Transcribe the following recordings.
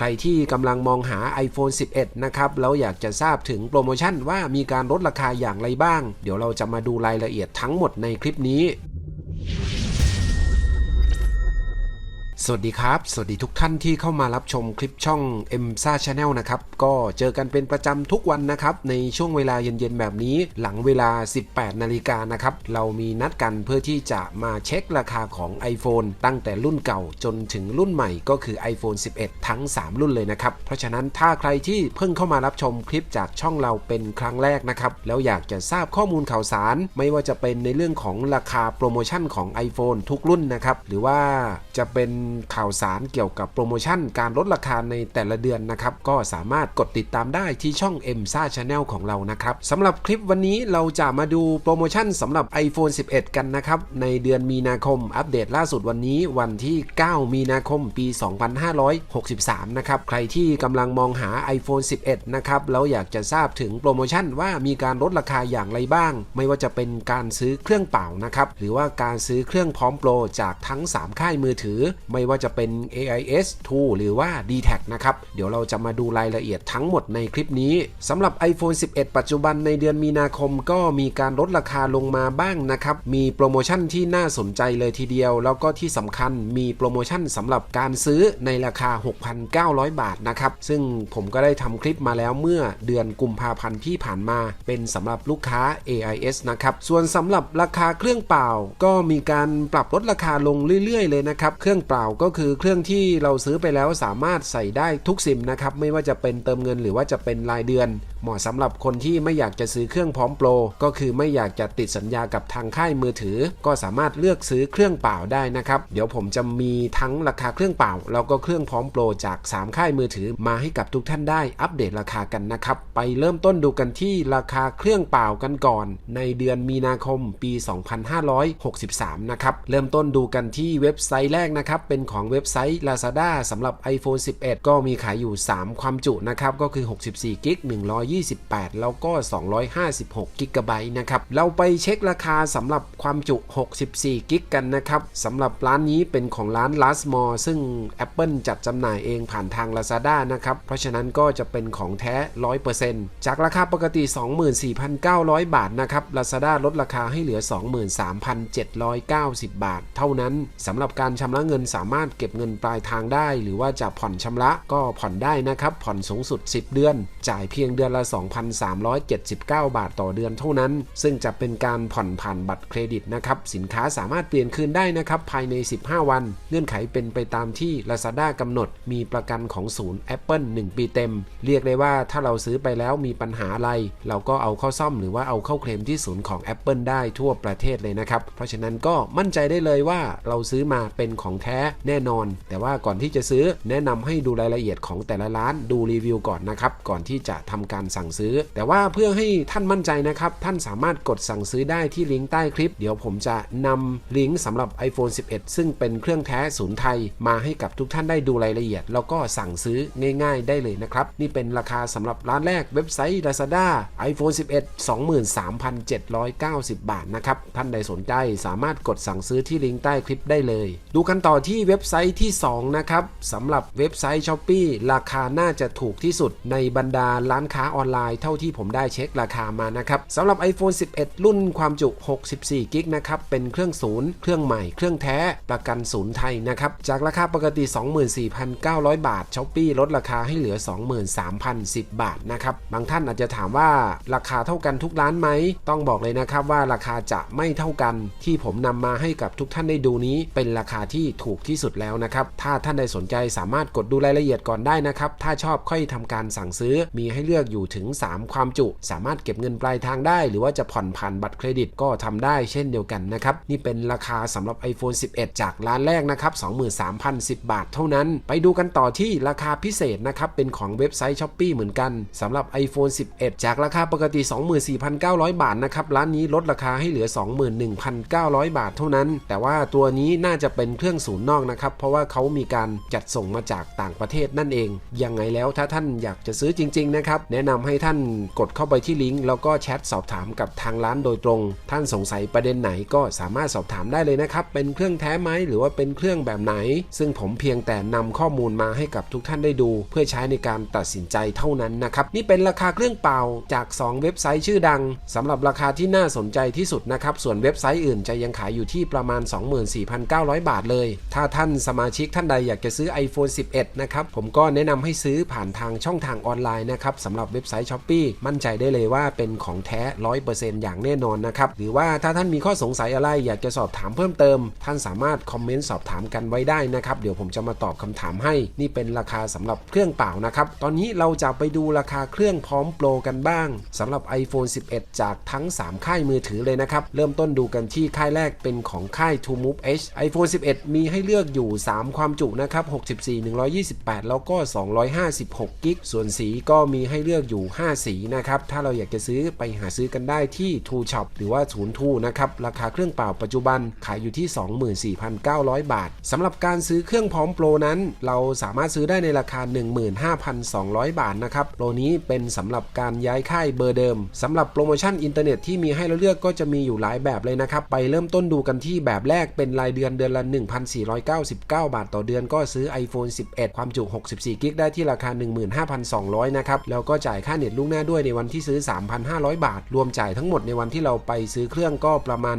ใครที่กำลังมองหา iPhone 11 นะครับแล้วอยากจะทราบถึงโปรโมชั่นว่ามีการลดราคาอย่างไรบ้าง เดี๋ยวเราจะมาดูรายละเอียดทั้งหมดในคลิปนี้ สวัสดีครับ สวัสดีทุกท่านที่เข้ามารับชมคลิปช่อง m s a Channel นะครับ ก็เจอกันเป็นประจำทุกวันนะครับ ในช่วงเวลาเย็นๆแบบนี้ หลังเวลา 18 นาฬิกานะครับ เรามีนัดกันเพื่อที่จะมาเช็คราคาของ iPhone ตั้งแต่รุ่นเก่าจนถึงรุ่นใหม่ก็คือ iPhone 11 ทั้ง 3 รุ่นเลยนะครับ เพราะฉะนั้นถ้าใครที่เพิ่งเข้ามารับชมคลิปจากช่องเราเป็นครั้งแรกนะครับ แล้วอยากจะทราบข้อมูลข่าวสาร ไม่ว่าจะเป็นในเรื่องของราคาโปรโมชั่นของ iPhone ทุกรุ่นนะครับ หรือว่าจะเป็นข่าวสารเกี่ยวกับโปรโมชั่นการลดราคาในแต่ละเดือนนะครับ ก็สามารถกดติดตามได้ที่ช่อง m s a Channel ของเรานะครับสำหรับคลิปวันนี้เราจะมาดูโปรโมชั่นสำหรับ iPhone 11 กันนะครับ ในเดือนมีนาคมอัปเดตล่าสุดวันนี้วันที่ 9 มีนาคมปี 2563 นะครับ ใครที่กำลังมองหา iPhone 11 นะครับแล้วอยากจะทราบถึงโปรโมชั่นว่ามีการลดราคาอย่างไรบ้าง ไม่ว่าจะเป็นการซื้อเครื่องเป่านะครับหรือว่าการซื้อเครื่องพร้อมโปรจากทั้ง 3 ค่ายมือถือไม่ไม่ว่าจะเป็น AIS 2 หรือว่า d t แทนะครับ เดี๋ยวเราจะมาดูรายละเอียดทั้งหมดในคลิปนี้สำหรับ iPhone 11 ปัจจุบันในเดือนมีนาคมก็มีการลดราคาลงมาบ้างนะครับ มีโปรโมชั่นที่น่าสนใจเลยทีเดียว แล้วก็ที่สำคัญมีโปรโมชั่นสำหรับการซื้อในราคา 6,900 บาทนะครับ ซึ่งผมก็ได้ทำคลิปมาแล้วเมื่อเดือนกุมภาพันธ์ที่ผ่านมา เป็นสำหรับลูกค้า AIS นะครับ ส่วนสำหรับราคาเครื่องเปล่า ก็มีการปรับลดราคาลงเรื่อยๆ เลยนะครับ เครื่องเปล่าก็คือเครื่องที่เราซื้อไปแล้วสามารถใส่ได้ทุกซิมนะครับไม่ว่าจะเป็นเติมเงินหรือว่าจะเป็นรายเดือน เหมาะสำหรับคนที่ไม่อยากจะซื้อเครื่องพร้อมโปรก็คือไม่อยากจะติดสัญญากับทางค่ายมือถือ ก็สามารถเลือกซื้อเครื่องเปล่าได้นะครับเดี๋ยวผมจะมีทั้งราคาเครื่องเปล่า แล้วก็เครื่องพร้อมโปรจาก 3 ค่ายมือถือมาให้กับทุกท่านได้อัปเดตราคากันนะครับไปเริ่มต้นดูกันที่ราคาเครื่องเปล่ากันก่อน ในเดือนมีนาคมปี 2563 นะครับเริ่มต้นดูกันที่เว็บไซต์แรกนะครับเป็นของเว็บไซต์ Lazada สำหรับ iPhone 11 ก็มีขายอยู่ 3 ความจุนะครับ ก็คือ 64กิก128 แล้วก็ 256กิกะไบต์นะครับ เราไปเช็คราคาสำหรับความจุ 64กิกกันนะครับสำหรับร้านนี้เป็นของร้าน Last m o r ซึ่ง Apple จัดจำหน่ายเองผ่านทาง Lazada นะครับ เพราะฉะนั้นก็จะเป็นของแท้ 100%จากราคาปกติ 24,900 บาทนะครับ Lazada ลดราคาให้เหลือ 23,790 บาท เท่านั้นสำหรับการชำระเงินสามารถเก็บเงินปลายทางได้ หรือว่าจะผ่อนชำระก็ผ่อนได้นะครับ ผ่อนสูงสุด 10 เดือน จ่ายเพียงเดือนละ 2,379 บาทต่อเดือนเท่านั้น ซึ่งจะเป็นการผ่อนผ่านบัตรเครดิตนะครับสินค้าสามารถเปลี่ยนคืนได้นะครับภายใน 15 วัน เงื่อนไขเป็นไปตามที่ Lazada กำหนด มีประกันของศูนย์ Apple 1 ปีเต็ม เรียกได้ว่าถ้าเราซื้อไปแล้วมีปัญหาอะไร เราก็เอาเข้าซ่อมหรือว่าเอาเข้าเคลมที่ศูนย์ของ Apple ได้ทั่วประเทศเลยนะครับ เพราะฉะนั้นก็มั่นใจได้เลยว่าเราซื้อมาเป็นของแท้แน่นอน แต่ว่าก่อนที่จะซื้อแนะนำให้ดูรายละเอียดของแต่ละร้านดูรีวิวก่อนนะครับ ก่อนที่จะทำการสั่งซื้อ แต่ว่าเพื่อให้ท่านมั่นใจนะครับ ท่านสามารถกดสั่งซื้อได้ที่ลิงก์ใต้คลิป เดี๋ยวผมจะนำลิงก์สำหรับ iPhone 11 ซึ่งเป็นเครื่องแท้ศูนย์ไทย มาให้กับทุกท่านได้ดูรายละเอียด แล้วก็สั่งซื้อง่าย ๆ ได้เลยนะครับ นี่เป็นราคาสำหรับร้านแรกเว็บไซต์ Lazada iPhone 11 23,790 บาทนะครับท่านใดสนใจสามารถกดสั่งซื้อที่ลิงก์ใต้คลิปได้เลย ดูกันต่อที่เว็บไซต์ที่ 2 นะครับสำหรับเว็บไซต์ s h อ p e e ราคาน่าจะถูกที่สุดในบรรดาร้านค้าออนไลน์เท่าที่ผมได้เช็คราคามานะครับสำหรับ iPhone 11 รุ่นความจุ 64กิกนะครับเป็นเครื่องศูนย์เครื่องใหม่เครื่องแท้ประกันศูนย์ไทยนะครับจากราคาปกติ 24,900 บาทช้อปปี้ลดราคาให้เหลือ 23,010 บาทนะครับบางท่านอาจจะถามว่าราคาเท่ากันทุกร้านไหมต้องบอกเลยนะครับว่าราคาจะไม่เท่ากันที่ผมนำมาให้กับทุกท่านได้ดูนี้เป็นราคาที่ถูกที่สุดแล้วนะครับ ถ้าท่านใดสนใจสามารถกดดูรายละเอียดก่อนได้นะครับ ถ้าชอบค่อยทำการสั่งซื้อ มีให้เลือกอยู่ถึง 3 ความจุ สามารถเก็บเงินปลายทางได้ หรือว่าจะผ่อนผ่านบัตรเครดิตก็ทำได้เช่นเดียวกันนะครับ นี่เป็นราคาสำหรับ iPhone 11 จากร้านแรกนะครับ 23,010 บาทเท่านั้น ไปดูกันต่อที่ราคาพิเศษนะครับ เป็นของเว็บไซต์ s h อ p e e เหมือนกันสำหรับ iPhone 11 จากราคาปกติ 24,900 บาทนะครับ ร้านนี้ลดราคาให้เหลือ 21,900 บาทเท่านั้น แต่ว่าตัวนี้น่าจะเป็นเครื่องศูนย์นอกอกนะครับ เพราะว่าเขามีการจัดส่งมาจากต่างประเทศนั่นเอง ยังไงแล้วถ้าท่านอยากจะซื้อจริง ๆ นะครับ แนะนำให้ท่านกดเข้าไปที่ลิงก์แล้วก็แชทสอบถามกับทางร้านโดยตรง ท่านสงสัยประเด็นไหนก็สามารถสอบถามได้เลยนะครับ เป็นเครื่องแท้ไหมหรือว่าเป็นเครื่องแบบไหน ซึ่งผมเพียงแต่นำข้อมูลมาให้กับทุกท่านได้ดู เพื่อใช้ในการตัดสินใจเท่านั้นนะครับนี่เป็นราคาเครื่องเป่าจาก 2 เว็บไซต์ชื่อดังสำหรับราคาที่น่าสนใจที่สุดนะครับส่วนเว็บไซต์อื่นจะยังขายอยู่ที่ประมาณ 24,900 บาทเลย ถ้าท่านสมาชิกท่านใดอยากจะซื้อ iPhone 11 นะครับ ผมก็แนะนำให้ซื้อผ่านทางช่องทางออนไลน์นะครับสำหรับเว็บไซต์ s h อ p e e มั่นใจได้เลยว่าเป็นของแท้ 100%อย่างแน่นอนนะครับ หรือว่าถ้าท่านมีข้อสงสัยอะไรอยากจะสอบถามเพิ่มเติม ท่านสามารถคอมเมนต์สอบถามกันไว้ได้นะครับ เดี๋ยวผมจะมาตอบคำถามให้ นี่เป็นราคาสำหรับเครื่องเปล่านะครับ ตอนนี้เราจะไปดูราคาเครื่องพร้อมโปรกันบ้างสำหรับ iPhone 11 จากทั้ง 3 ค่ายมือถือเลยนะครับ เริ่มต้นดูกันที่ค่ายแรกเป็นของค่าย To Move H iPhone 11 มีให้เลือกือกอยู่ 3 ความจุนะครับ 64 128 แล้วก็ 256 กิก ส่วนสีก็มีให้เลือกอยู่ 5 สีนะครับ ถ้าเราอยากจะซื้อไปหาซื้อกันได้ที่ True Shop หรือว่าศูนย์ทูนะครับ ราคาเครื่องเปล่าปัจจุบันขายอยู่ที่ 24,900 บาท สำหรับการซื้อเครื่องพร้อมโปรนั้น เราสามารถซื้อได้ในราคา 15,200 บาทนะครับ โปรนี้เป็นสำหรับการย้ายค่ายเบอร์เดิม สำหรับโปรโมชั่นอินเทอร์เน็ตที่มีให้เราเลือกก็จะมีอยู่หลายแบบเลยนะครับ ไปเริ่มต้นดูกันที่แบบแรกเป็นรายเดือนเดือนละ1,499 บาทต่อเดือนก็ซื้อ iPhone 11 ความจุ 64กิกได้ที่ราคา 15,200 นะครับ แล้วก็จ่ายค่าเน็ตล่วงหน้าด้วยในวันที่ซื้อ 3,500 บาท รวมจ่ายทั้งหมดในวันที่เราไปซื้อเครื่องก็ประมาณ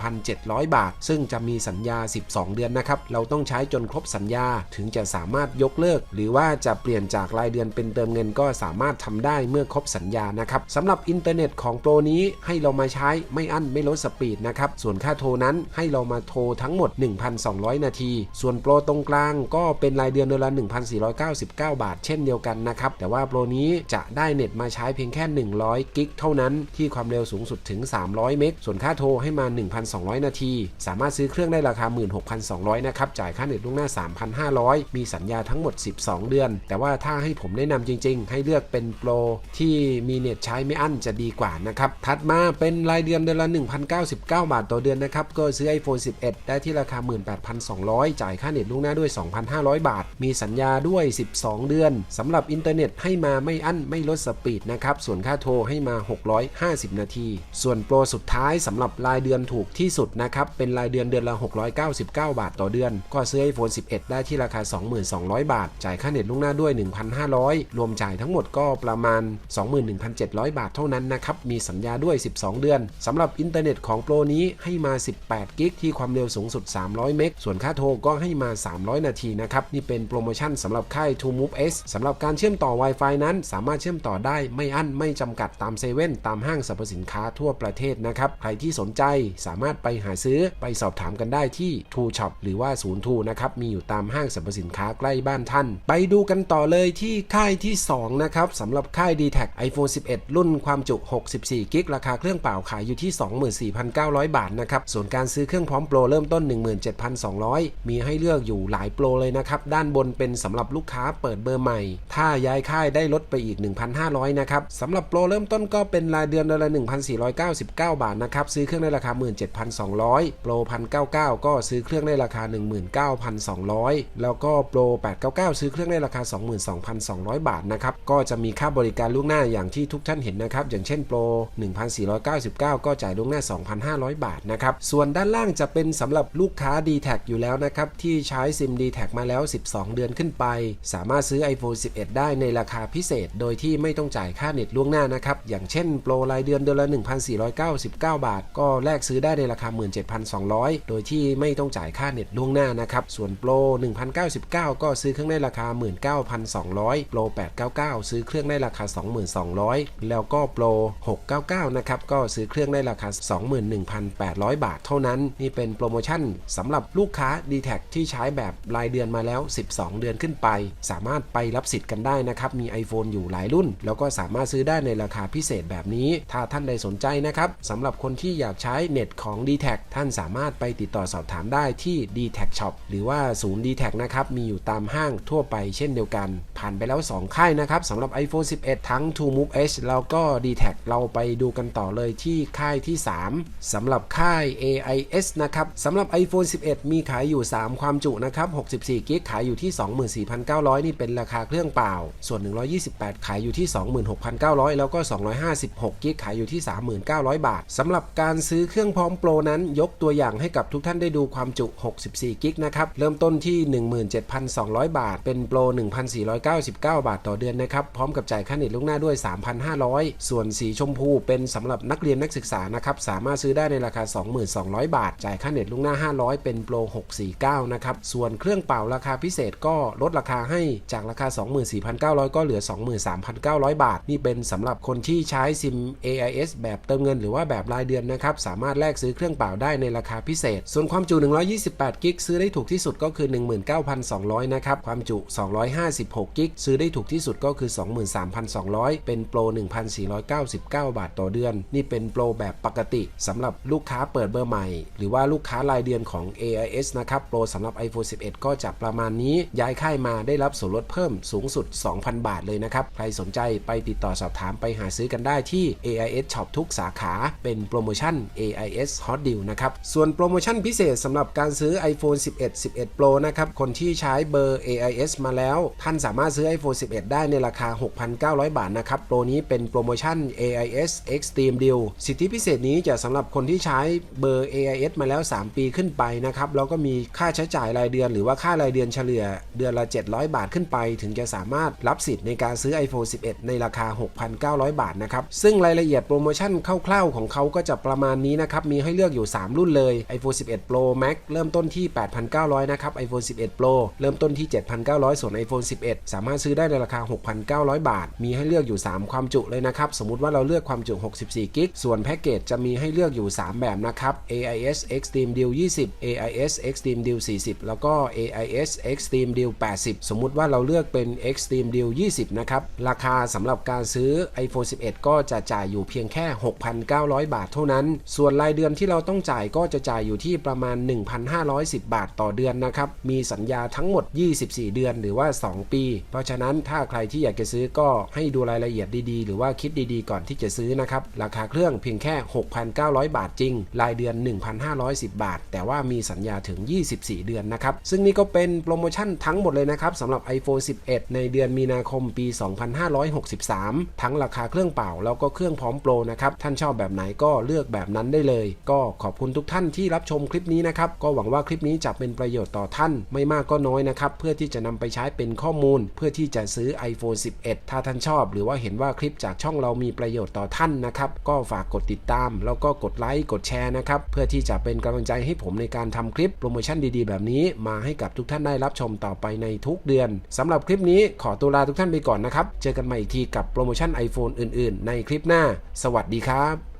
18,700 บาท ซึ่งจะมีสัญญา 12 เดือนนะครับ เราต้องใช้จนครบสัญญาถึงจะสามารถยกเลิก หรือว่าจะเปลี่ยนจากรายเดือนเป็นเติมเงินก็สามารถทำได้เมื่อครบสัญญานะครับสำหรับอินเทอร์เน็ตของโปรนี้ให้เรามาใช้ไม่อั้นไม่ลดสปีดนะครับส่วนค่าโทรนั้นให้เรามาโทรทั้งหมด 1,200นาที ส่วนโปรตรงกลางก็เป็นรายเดือนเดือนละ 1,499 บาท เช่นเดียวกันนะครับ แต่ว่าโปรนี้จะได้เน็ตมาใช้เพียงแค่ 100 กิกเท่านั้น ที่ความเร็วสูงสุดถึง 300 เมก ส่วนค่าโทรให้มา 1,200 นาที สามารถซื้อเครื่องได้ราคา 16,200 นะครับ จ่ายค่าเน็ตล่วงหน้า 3,500 มีสัญญาทั้งหมด 12 เดือน แต่ว่าถ้าให้ผมแนะนำจริง ๆ ให้เลือกเป็นโปรที่มีเน็ตใช้ไม่อั้นจะดีกว่านะครับ ถัดมาเป็นรายเดือนเดือนละ 1,099 บาทต่อเดือนนะครับ ก็ซื้อ iPhone 11 ได้ที่ราคา 18,200 200 จ่ายค่าเน็ตล่วงหน้าด้วย 2,500 บาท มีสัญญาด้วย 12 เดือนสำหรับอินเทอร์เน็ตให้มาไม่อั้นไม่ลดสปีดนะครับ ส่วนค่าโทรให้มา 650 นาที ส่วนโปรสุดท้ายสำหรับรายเดือนถูกที่สุดนะครับ เป็นรายเดือนเดือนละ 699 บาทต่อเดือน ก็ซื้อ iPhone 11 ได้ที่ราคา 22,000 บาท จ่ายค่าเน็ตล่วงหน้าด้วย 1,500 รวมจ่ายทั้งหมดก็ประมาณ 21,700 บาทเท่านั้นนะครับ มีสัญญาด้วย 12 เดือนสำหรับอินเทอร์เน็ตของโปรนี้ให้มา 18 กิกที่ความเร็วสูงสุด 300 เมกส่วนค่าโทรก็ให้มา 300 นาทีนะครับ นี่เป็นโปรโมชั่นสำหรับค่าย To Move S สำหรับการเชื่อมต่อ Wi-Fi นั้น สามารถเชื่อมต่อได้ไม่อั้นไม่จำกัดตามเซเว่นตามห้างสรรพสินค้าทั่วประเทศนะครับ ใครที่สนใจสามารถไปหาซื้อไปสอบถามกันได้ที่ True Shop หรือว่าศูนย์ทูนะครับ มีอยู่ตามห้างสรรพสินค้าใกล้บ้านท่าน ไปดูกันต่อเลยที่ค่ายที่ 2 นะครับสำหรับค่าย d t แท iPhone 11 รุ่นความจุ 64 กิกราคาเครื่องเปล่าขายอยู่ที่ 24,900 บาทนะครับส่วนการซื้อเครื่องพร้อมโปรเริ่มต้น 17,200มีให้เลือกอยู่หลายโปรเลยนะครับ ด้านบนเป็นสำหรับลูกค้าเปิดเบอร์ใหม่ ถ้าย้ายค่ายได้ลดไปอีก 1,500 นะครับสำหรับโปรเริ่มต้นก็เป็นรายเดือนเดือนละ 1,499 บาทนะครับ ซื้อเครื่องในราคา 17,200 โปร 1,99 ก็ซื้อเครื่องในราคา 19,200 แล้วก็โปร 899 ซื้อเครื่องในราคา 22,200 บาทนะครับ ก็จะมีค่าบริการล่วงหน้าอย่างที่ทุกท่านเห็นนะครับ อย่างเช่นโปร 1,499 ก็จ่ายล่วงหน้า 2,500 บาทนะครับ ส่วนด้านล่างจะเป็นสำหรับลูกค้า d t แทอยู่แล้วนะครับ ที่ใช้ซิม d t แทมาแล้ว 12 เดือนขึ้นไป สามารถซื้อ iPhone 11 ได้ในราคาพิเศษ โดยที่ไม่ต้องจ่ายค่าเน็ตล่วงหน้านะครับ อย่างเช่นโปรรายเดือนเดือนละ 1,499 บาท ก็แลกซื้อได้ในราคา 17,200 โดยที่ไม่ต้องจ่ายค่าเน็ตล่วงหน้านะครับ ส่วนโปร 1,099 ก็ซื้อเครื่องได้ราคา 19,200 โปร 899 ซื้อเครื่องได้ราคา 22,000 แล้วก็โปร 699 นะครับ ก็ซื้อเครื่องได้ราคา 21,800 บาท เท่านั้น นี่เป็นโปรโมชั่นสำหรับลูกค้า d t แทที่ใช้แบบรายเดือนมาแล้ว 12 เดือนขึ้นไป สามารถไปรับสิทธิ์กันได้นะครับ มี iPhone อยู่หลายรุ่น แล้วก็สามารถซื้อได้ในราคาพิเศษแบบนี้ ถ้าท่านใดสนใจนะครับสำหรับคนที่อยากใช้เน็ตของ d t แทท่านสามารถไปติดต่อสอบถามได้ที่ d t แท Shop หรือว่าศูนย์ d t แทนะครับ มีอยู่ตามห้างทั่วไปเช่นเดียวกัน ผ่านไปแล้ว 2 ค่ายนะครับสำหรับ iPhone 11 ทั้ง To Move H แล้วก็ d t แทเราไปดูกันต่อเลยที่ค่ายที่ 3สำหรับค่าย AIS นะครับสำหรับ iPhone 11 มีขายายอยู่ 3 ความจุนะครับ64 กิกขายอยู่ที่ 24,900 นี่เป็นราคาเครื่องเปล่า ส่วน 128 ขายอยู่ที่ 26,900 แล้วก็ 256 กิกขายอยู่ที่ 39,000 บาทสำหรับการซื้อเครื่องพร้อมโปรนั้นยกตัวอย่างให้กับทุกท่านได้ดูความจุ 64 กิกนะครับ เริ่มต้นที่ 17,200 บาท เป็นโปร 1,499 บาทต่อเดือนนะครับ พร้อมกับจ่ายค่าเน็ตล่วงหน้าด้วย 3,500 ส่วนสีชมพูเป็นสำหรับนักเรียนนักศึกษานะครับ สามารถซื้อได้ในราคา 22,200 บาท จ่ายค่าเน็ตล่วงหน้า 500 เป็นโปร649 นะครับ ส่วนเครื่องเป่าราคาพิเศษก็ลดราคาให้จากราคา 24,900 ก็เหลือ 23,900 บาท นี่เป็นสำหรับคนที่ใช้ซิม AIS แบบเติมเงินหรือว่าแบบรายเดือนนะครับ สามารถแลกซื้อเครื่องเป่าได้ในราคาพิเศษ ส่วนความจุ 128 กิกซื้อได้ถูกที่สุดก็คือ 19,200 นะครับ ความจุ 256 กิกซื้อได้ถูกที่สุดก็คือ 23,200 เป็นโปร 1,499 บาทต่อเดือน นี่เป็นโปรแบบปกติสำหรับลูกค้าเปิดเบอร์ใหม่ หรือว่าลูกค้ารายเดือนของ AIS นะครับ โปรสำหรับ iPhone 11 ก็จะประมาณนี้ ย้ายค่ายมาได้รับส่วนลดเพิ่มสูงสุด 2,000 บาทเลยนะครับ ใครสนใจไปติดต่อสอบถามไปหาซื้อกันได้ที่ AIS Shop ทุกสาขา เป็นโปรโมชั่น AIS Hot Deal นะครับ ส่วนโปรโมชั่นพิเศษสำหรับการซื้อ iPhone 11 11 Pro นะครับ คนที่ใช้เบอร์ AIS มาแล้ว ท่านสามารถซื้อ iPhone 11 ได้ในราคา 6,900 บาทนะครับ โปรนี้เป็นโปรโมชั่น AIS Extreme Deal สิทธิพิเศษนี้จะสำหรับคนที่ใช้เบอร์ AIS มาแล้ว 3 ปีขึ้นไปนะครับแล้วก็มีีค่าใช้จ่ายรายเดือน หรือว่าค่ารายเดือนเฉลี่ย เดือนละ 700 บาทขึ้นไป ถึงจะสามารถรับสิทธิ์ในการซื้อ iPhone 11 ในราคา 6,900 บาทนะครับ ซึ่งรายละเอียดโปรโมชั่นคร่าวๆของเขาก็จะประมาณนี้นะครับ มีให้เลือกอยู่ 3 รุ่นเลย iPhone 11 Pro Max เริ่มต้นที่ 8,900 นะครับ iPhone 11 Pro เริ่มต้นที่ 7,900 ส่วน iPhone 11 สามารถซื้อได้ในราคา 6,900 บาท มีให้เลือกอยู่ 3 ความจุเลยนะครับ สมมติว่าเราเลือกความจุ 64กิกส่วนแพ็กเกจจะมีให้เลือกอยู่ 3 แบบนะครับ AIS Extreme Deal 20 AIS Extreme Deal 40 แล้วก็ AIS Extreme Deal 80 สมมุติว่าเราเลือกเป็น Extreme Deal 20 นะครับ ราคาสำหรับการซื้อ iPhone 11 ก็จะจ่ายอยู่เพียงแค่ 6,900 บาทเท่านั้น ส่วนรายเดือนที่เราต้องจ่ายก็จะจ่ายอยู่ที่ประมาณ 1,510 บาทต่อเดือนนะครับ มีสัญญาทั้งหมด 24 เดือนหรือว่า 2 ปี เพราะฉะนั้นถ้าใครที่อยากจะซื้อก็ให้ดูรายละเอียดดีๆ หรือว่าคิดดีๆ ก่อนที่จะซื้อนะครับ ราคาเครื่องเพียงแค่ 6,900 บาทจริง รายเดือน 1,510 บาท แต่ว่ามีสัญญาถึง24 เดือนนะครับ ซึ่งนี่ก็เป็นโปรโมชั่นทั้งหมดเลยนะครับสำหรับ iPhone 11 ในเดือนมีนาคมปี 2563 ทั้งราคาเครื่องเปล่าแล้วก็เครื่องพร้อมโปรนะครับ ท่านชอบแบบไหนก็เลือกแบบนั้นได้เลย ก็ขอบคุณทุกท่านที่รับชมคลิปนี้นะครับ ก็หวังว่าคลิปนี้จะเป็นประโยชน์ต่อท่านไม่มากก็น้อยนะครับ เพื่อที่จะนำไปใช้เป็นข้อมูล เพื่อที่จะซื้อ iPhone 11 ถ้าท่านชอบ หรือว่าเห็นว่าคลิปจากช่องเรามีประโยชน์ต่อท่านนะครับ ก็ฝากกดติดตาม แล้วก็กดไลค์กดแชร์นะครับเพื่อที่จะเป็นกำลังใจให้ผมในการทำคลิปโปรโมชั่นดีๆ แบบนี้มาให้กับทุกท่านได้รับชมต่อไปในทุกเดือนสำหรับคลิปนี้ขอตัวลาทุกท่านไปก่อนนะครับ เจอกันใหม่อีกทีกับโปรโมชั่น iPhone อื่น ๆ ในคลิปหน้า สวัสดีครับ